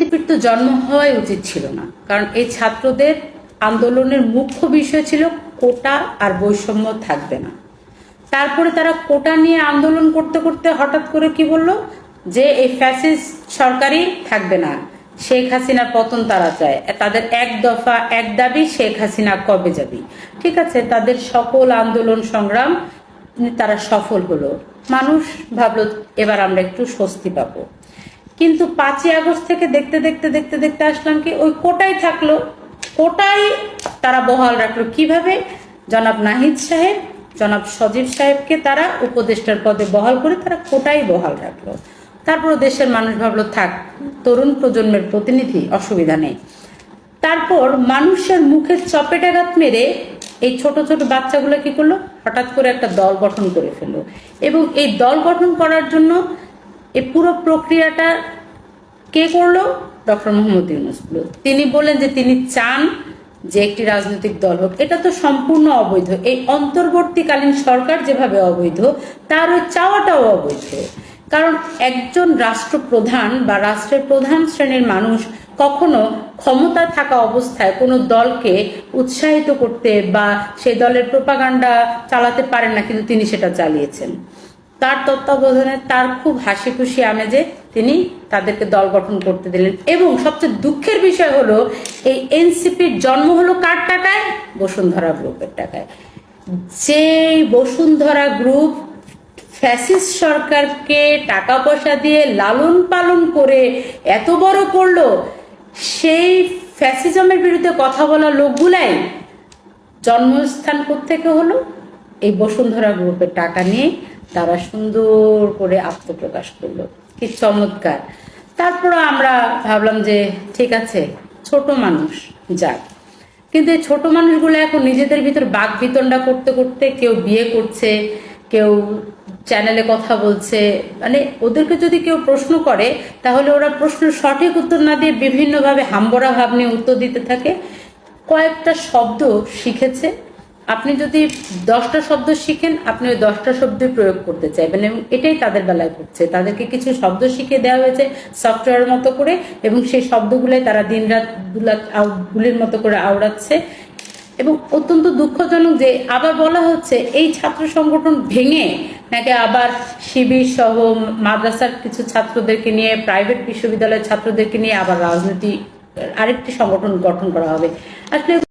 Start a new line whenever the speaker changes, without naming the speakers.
এনসিপির তো জন্ম হওয়াই উচিত ছিল না। কারণ এই ছাত্রদের আন্দোলনের মুখ্য বিষয় ছিল কোটা আর বৈষম্য থাকবে না। তারপরে তারা কোটা নিয়ে আন্দোলন করতে করতে হঠাৎ করে কি বলল? যে এই ফ্যাসিস্ট সরকারই থাকবে না। শেখ হাসিনার পতন তারা চায়। তাদের এক দফা এক দাবি, শেখ হাসিনা কবে যাবি? ঠিক আছে, তাদের সকল আন্দোলন সংগ্রাম তারা সফল হলো। মানুষ ভাবলো, এবার আমরা একটু স্বস্তি পাবো। কিন্তু পাঁচই আগস্ট থেকে দেখতে দেখতে দেখতে দেখতে আসলাম কি ওই কোটাই থাকল। কোটাই তারা বহাল রাখল। কীভাবে? জনাব নাহিদ সাহেব, জনাব সজীব সাহেবকে তারা উপদেষ্টার পদে বহাল করে তারা কোটাই বহাল রাখল। তারপর দেশের মানুষ ভাবলো, থাক, তরুণ প্রজন্মের প্রতিনিধি, অসুবিধা নেই। তারপর মানুষের মুখে চপেটাঘাত মেরে এই ছোট ছোট বাচ্চাগুলো কি করল? হঠাৎ করে একটা দল গঠন করে ফেলল। এবং এই দল গঠন করার জন্য এই পুরো প্রক্রিয়াটা কে করল? ডক্টর মোহাম্মদ ইউনুস। তিনি বলেন যে তিনি চান যে একটি রাজনৈতিক দল হোক। এটা তো সম্পূর্ণ অবৈধ। এই অন্তর্বর্তীকালীন সরকার যেভাবে অবৈধ তার ওই চাওয়াটাও অবৈধ। কারণ একজন রাষ্ট্রপ্রধান বা রাষ্ট্রের প্রধান শ্রেণির মানুষ কখনো ক্ষমতা থাকা অবস্থায় কোনো দলকে উৎসাহিত করতে বা সেই দলের প্রোপাগান্ডা চালাতে পারেন না, কিন্তু তিনি সেটা চালিয়েছেন। তার তত্ত্বাবধানে তার খুব হাসি খুশি আমেজে তিনি তাদেরকে দল গঠন করতে দিলেন। এবং সবচেয়ে দুঃখের বিষয় হলো, এই এনসিপির জন্ম হলো কার টাকায়? বসুন্ধরা গ্রুপের টাকায়। যেই বসুন্ধরা গ্রুপ ফ্যাসিস্ট সরকারকে টাকা পয়সা দিয়ে লালন পালন করে এত বড় করল, সেই ফ্যাসিজমের বিরুদ্ধে কথা বলা লোকগুলাই জন্মস্থান থেকে হলো? এই বসুন্ধরা গ্রুপের টাকা নিয়ে তারা সুন্দর করে আত্মপ্রকাশ করল। কি চমৎকার। তারপর আমরা ভাবলাম যে, ঠিক আছে, ছোট মানুষ যাক। কিন্তু এই ছোট মানুষগুলো এখন নিজেদের ভিতর বাক বিতণ্ডা করতে করতে কেউ বিয়ে করছে, কেউ চ্যানেলে কথা বলছে মানে ওদেরকে যদি কেউ প্রশ্ন করে, তাহলে ওরা প্রশ্নের সঠিক উত্তর না দিয়ে বিভিন্নভাবে হাম্বরা ভাব নিয়ে উত্তর দিতে থাকে। কয়েকটা শব্দ শিখেছে আপনি যদি দশটা শব্দ শিখেন, আপনি ওই দশটা শব্দই প্রয়োগ করতে চাইবেন এবং এটাই তাদের বেলায় ঘটছে। তাদেরকে কিছু শব্দ শিখিয়ে দেওয়া হয়েছে সফটওয়্যার মতো করে এবং সেই শব্দগুলোই তারা দিনরাত বুলা- আউ- গুলির মতো করে আওড়াচ্ছে। এবং অত্যন্ত দুঃখজনক যে আবার বলা হচ্ছে, এই ছাত্র সংগঠন ভেঙে নাকি আবার শিবির সহ মাদ্রাসার কিছু ছাত্রদেরকে নিয়ে প্রাইভেট বিশ্ববিদ্যালয়ের ছাত্রদেরকে নিয়ে আবার রাজনীতি, আরেকটি সংগঠন গঠন করা হবে। আসলে